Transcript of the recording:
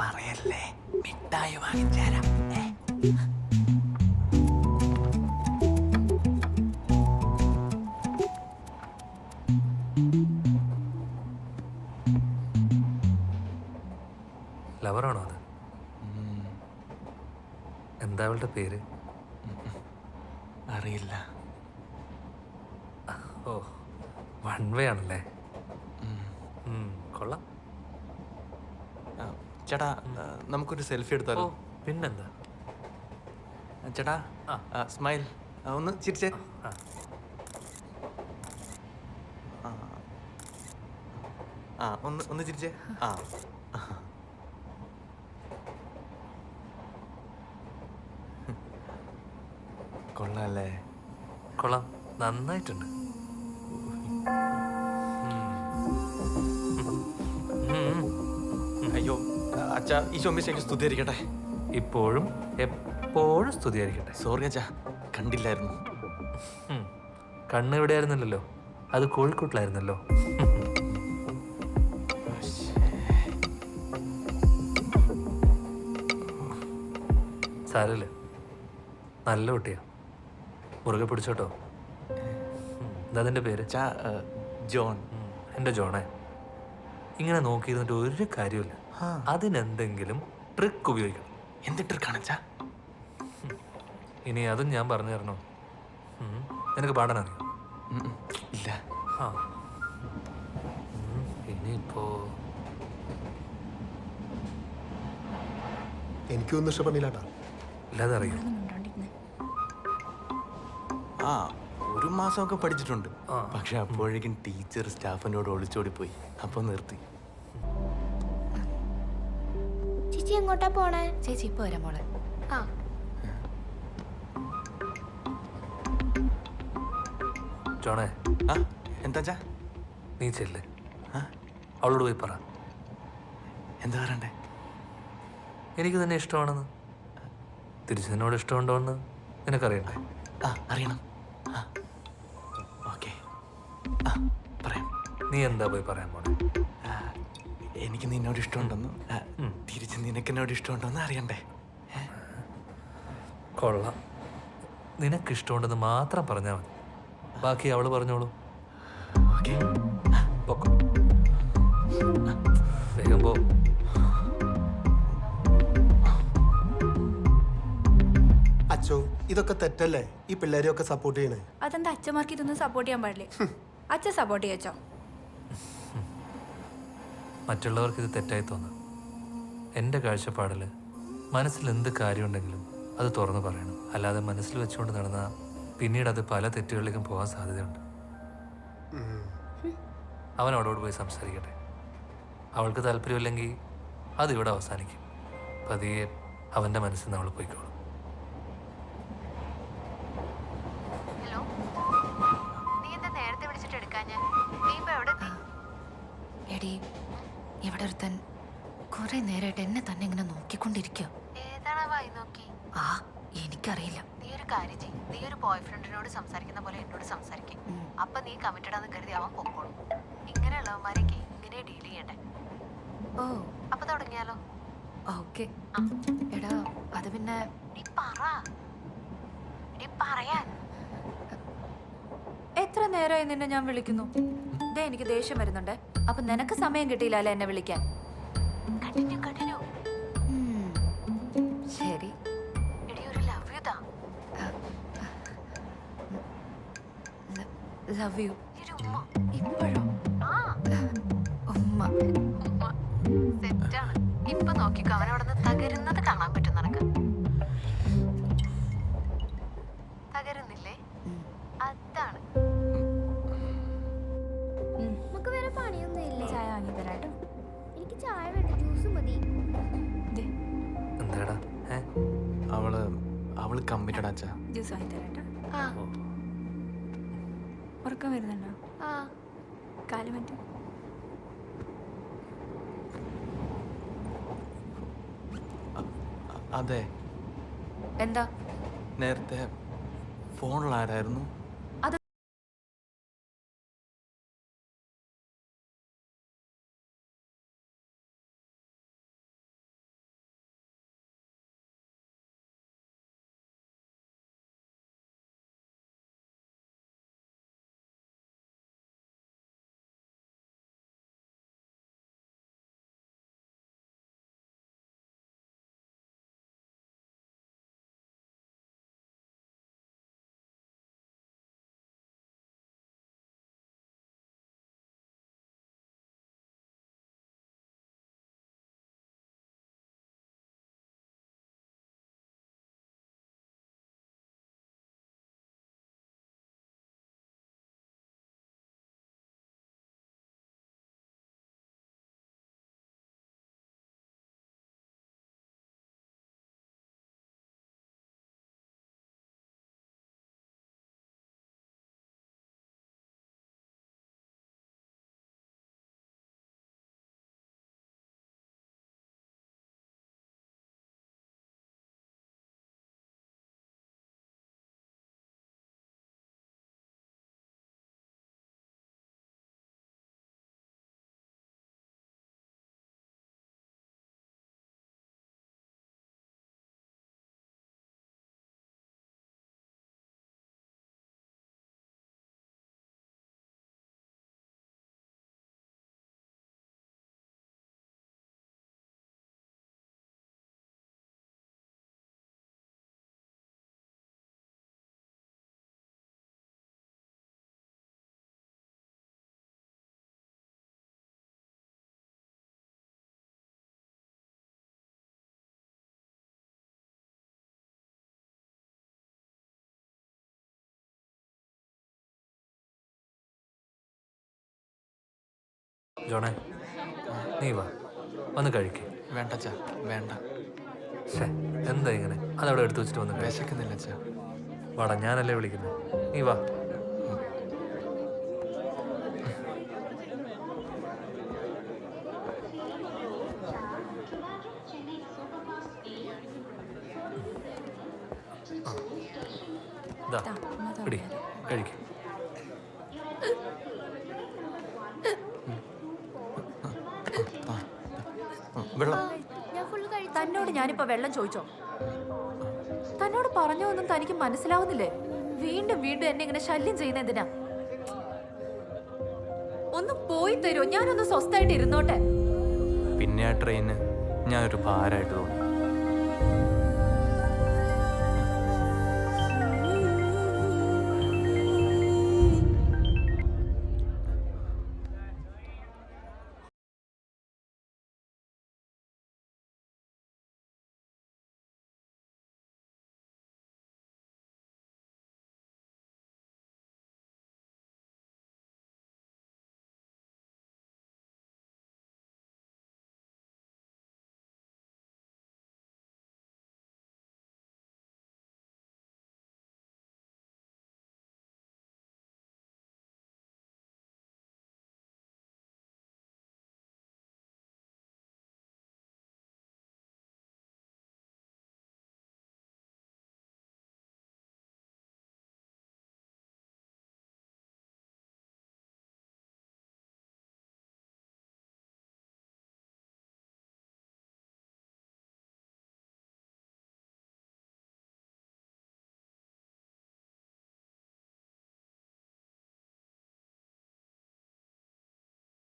പറയല്ലേ? മിഠായി വാങ്ങിച്ചാരാ. ലവറാണോ അത്? എന്താ അവളുടെ പേര്? ഓ വൺ വേ ആണല്ലേ? കൊള്ളാം. ചേട്ടാ നമുക്കൊരു സെൽഫി എടുത്താലോ? പിന്നെന്താ? ചേട്ടാ. സ്മൈൽ ഒന്ന് ചിരിച്ചേ. ആ ഒന്ന് ഒന്ന് ചിരിച്ചേ. ആ. കൊള്ളാല്ലേ കൊള്ളാം. നന്നായിട്ടുണ്ട്. അച്ഛാ ഈ ചൊമ്മിശേക്ക് സ്തുതിയായിരിക്കട്ടെ. ഇപ്പോഴും എപ്പോഴും സ്തുതിയായിരിക്കട്ടെ. സോറി അച്ഛാ കണ്ടില്ലായിരുന്നു. കണ്ണ് ഇവിടെ ആയിരുന്നല്ലോ അത് കോഴിക്കോട്ടിലായിരുന്നല്ലോ. സാരല്ല നല്ല കുട്ടിയാ. മുറുകെ പിടിച്ചോട്ടോ. അതിന്റെ പേര്? ചാ ജോൺ. എന്റെ ജോണേ. ഇങ്ങനെ നോക്കിയിരുന്നിട്ട് ഒരു കാര്യമില്ല. അതിനെന്തെങ്കിലും ട്രിക്ക് ഉപയോഗിക്കണം. എന്ത് ട്രിക്കാണ് അച്ഛാ? ഇനി അതും ഞാൻ പറഞ്ഞു തരണോ. നിനക്ക് പാടാൻ അറിയോ. ഇല്ല. ആ. ഇനിയിപ്പോ എനിക്കൊന്നും ഇഷ്ടപ്പെടില്ലാട്ടാ ഇല്ലാതെ അറിയാം ആ ഒരു മാസമൊക്കെ പഠിച്ചിട്ടുണ്ട്. പക്ഷെ അപ്പോഴേക്കും ടീച്ചർ സ്റ്റാഫിനോട് ഒളിച്ചോടി പോയി അപ്പൊ നിർത്തി. ചേച്ചി എങ്ങോട്ടാ പോണേ? ചേച്ചി ഇപ്പൊ വരാം മോളെ. ആ. ജോണേ ആ എന്താ അച്ഛാ? നീ ചെല്ല്. ആ? അവളോട് പോയി പറ. എന്താ പറയണ്ടേ? എനിക്ക് തന്നെ ഇഷ്ടമാണെന്ന്. തിരിച്ചു നിന്നോട് ഇഷ്ടമുണ്ടോ എന്ന് നിനക്കറിയണ്ടേ? ആ അറിയണം. ആ. ഓക്കെ. ആ പറയാം. നീ എന്താ പോയി പറയാൻ പോണേ? ആ, എനിക്ക് നിന്നോട് ഇഷ്ടമുണ്ടെന്ന്. തിരിച്ച് നിനക്ക് എന്നോട് ഇഷ്ടമുണ്ടോന്ന് അറിയണ്ടേ? കൊള്ളാം. നിനക്ക് ഇഷ്ടമുണ്ടെന്ന് മാത്രം പറഞ്ഞാൽ മതി. ബാക്കി അവൾ പറഞ്ഞോളൂ. വേഗം പോ. അച്ചോ ഇതൊക്കെ തെറ്റല്ലേ? ഈ പിള്ളേരെയൊക്കെ സപ്പോർട്ട് ചെയ്യണേ. അതെന്താ അച്ഛന്മാർക്ക് ഇതൊന്നും സപ്പോർട്ട് ചെയ്യാൻ പാടില്ലേ? അച്ഛൻ സപ്പോർട്ട് ചെയ്യച്ചോ മറ്റുള്ളവർക്ക് ഇത് തെറ്റായി തോന്നാം. എന്റെ കാഴ്ചപ്പാടിൽ മനസ്സിൽ എന്ത് കാര്യമുണ്ടെങ്കിലും അത് തുറന്നു പറയണം. അല്ലാതെ മനസ്സിൽ വെച്ചുകൊണ്ട് നടന്ന പിന്നീട് അത് പല തെറ്റുകളിലേക്കും പോകാൻ സാധ്യതയുണ്ട്. അവൻ അവളോട് പോയി സംസാരിക്കട്ടെ. അവൾക്ക് താല്പര്യമില്ലെങ്കിൽ അതിവിടെ അവസാനിക്കും. പതിയെ അവന്റെ മനസ്സിൽ നിന്ന് അവൾ പോയിക്കോളും. കുറെ നേരമായിട്ട് എന്നെ തന്നെ ഇങ്ങനെ നോക്കിക്കൊണ്ടിരിക്കുക നോക്കി? ആ എനിക്കറിയില്ല. നീ ഒരു കാര്യം ചെയ്യും. നീ ഒരു ബോയ് ഫ്രണ്ടിനോട് സംസാരിക്കുന്ന പോലെ എന്നോട് സംസാരിക്കും. അപ്പൊ നീ കമ്മിറ്റഡ് ആണെന്ന് കരുതി അവൻ പൊക്കോളും. ഇങ്ങനെയുള്ളവന്മാരൊക്കെ ഇങ്ങനെ ഡീൽ ചെയ്യണ്ടേ? ഓ. അപ്പൊ തുടങ്ങിയാലോ? ഓക്കെ. എടാ അത് പിന്നെ പറയാൻ. എത്ര നേരമായി നിന്നെ ഞാൻ വിളിക്കുന്നു? ദേ എനിക്ക് ദേഷ്യം വരുന്നുണ്ട്. അപ്പൊ നിനക്ക് സമയം കിട്ടിയില്ല എന്നെ വിളിക്കാൻ? കണ്ടിന്യൂ കണ്ടിന്യൂ ഉം. ശരി. എടി ഒരു ലവ് യു താ. ലവ് യു ഒരു ഉമ്മ. ഇപ്പോഴോ? ആ. ഉമ്മ. ഉമ്മ. സെറ്റാണ്. ഇപ്പൊ നോക്കിക്കോ അവൻ അവിടെ നിന്ന് തകരുന്നത് കാണാൻ പറ്റും നിനക്ക്. കമ്മിറ്റഡ് അച്ഛാ. ജ്യൂസ് വാങ്ങി തരാട്ടോ ആ ഉറക്കം വരുന്നുണ്ടോ? ആ. കാൽ മറ്റും. അതെ. എന്താ? നേരത്തെ ഫോണിൽ ജോണേ നീ വാ വന്ന് കഴിക്കേ. വേണ്ട അച്ഛാ വേണ്ട. ശേ എന്താ ഇങ്ങനെ? അതവിടെ എടുത്തു വെച്ചിട്ട് വന്ന് വിശക്കുന്നില്ല അച്ഛാ. വാടാ ഞാനല്ലേ വിളിക്കുന്നത് നീ വാ. ദാ, പിടി കഴിക്ക് ഉം, വെള്ളം ഞാൻ ഫുള്ള് കഴിച്ചു തന്നോട് ഞാനിപ്പോ വെള്ളം ചോദിച്ചോ? തന്നോട് പറഞ്ഞൊന്നും തനിക്ക് മനസ്സിലാവുന്നില്ലേ? വീണ്ടും വീണ്ടും എന്നെ ഇങ്ങനെ ശല്യം ചെയ്യുന്ന എന്തിനാ? ഒന്ന് പോയി തരുമോ ഞാനൊന്ന് സ്വസ്ഥായിട്ട് ഇരുന്നോട്ടെ. പിന്നെ ആ ട്രെയിന് ഞാനൊരു ഭാരമായിട്ട് തോന്നി.